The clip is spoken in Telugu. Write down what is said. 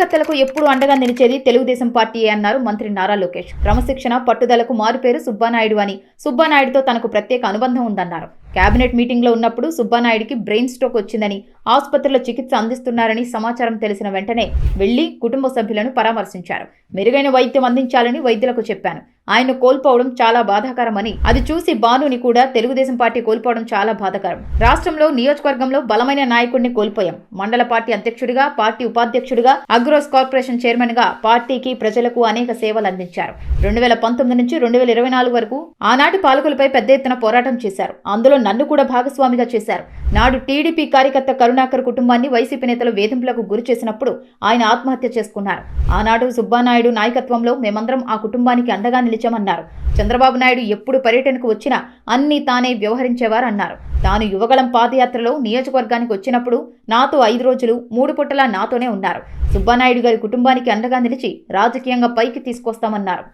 కార్యకర్తలకు ఎప్పుడు అండగా నిలిచేది తెలుగుదేశం పార్టీయే అన్నారు మంత్రి నారా లోకేష్. క్రమశిక్షణ పట్టుదలకు మారుపేరు సుబ్బానాయుడు అని. సుబ్బానాయుడుతో తనకు ప్రత్యేక అనుబంధం ఉందన్నారు. కేబినెట్ మీటింగ్లో ఉన్నప్పుడు సుబ్బానాయుడికి బ్రెయిన్ స్ట్రోక్ వచ్చిందని ఆసుపత్రిలో చికిత్స అందిస్తున్నారని సమాచారం తెలిసిన వెంటనే వెళ్ళి కుటుంబ సభ్యులను పరామర్శించారు. మెరుగైన వైద్యం అందించాలని వైద్యులకు చెప్పాను. ఆయన కోల్పోవడం చాలా బాధాకరమని అది చూసి బానుని కూడా తెలుగుదేశం పార్టీ కోల్పోవడం చాలా బాధాకరం. రాష్ట్రంలో నియోజకవర్గంలో బలమైన నాయకుడిని కోల్పోయాం. మండల పార్టీ అధ్యక్షుడిగా పార్టీ ఉపాధ్యక్షుడిగా అగ్రోస్ కార్పొరేషన్ చైర్మన్గా పార్టీకి ప్రజలకు అనేక సేవలు అందించారు. రెండు వేల పంతొమ్మిది నుంచి రెండు వేల ఇరవై నాలుగు వరకు ఆనాటి పాలకులపై పెద్ద ఎత్తున పోరాటం చేశారు. అందులో నన్ను కూడా భాగస్వామిగా చేశారు. నాడు టీడీపీ కార్యకర్త కరుణాకర్ కుటుంబాన్ని వైసీపీ నేతలు వేధింపులకు గురి చేసినప్పుడు ఆయన ఆత్మహత్య చేసుకున్నారు. ఆనాడు సుబ్బానాయుడు నాయకత్వంలో మేమందరం ఆ కుటుంబానికి అండగా నిలిచామన్నారు. చంద్రబాబు నాయుడు ఎప్పుడు పర్యటనకు వచ్చినా అన్ని తానే వ్యవహరించేవారు అన్నారు తాను యువగళం పాదయాత్రలో నియోజకవర్గానికి వచ్చినప్పుడు నాతో ఐదు రోజులు మూడు పుట్టలా నాతోనే ఉన్నారు. సుబ్బానాయుడు గారి కుటుంబానికి అండగా నిలిచి రాజకీయంగా పైకి తీసుకొస్తామన్నారు.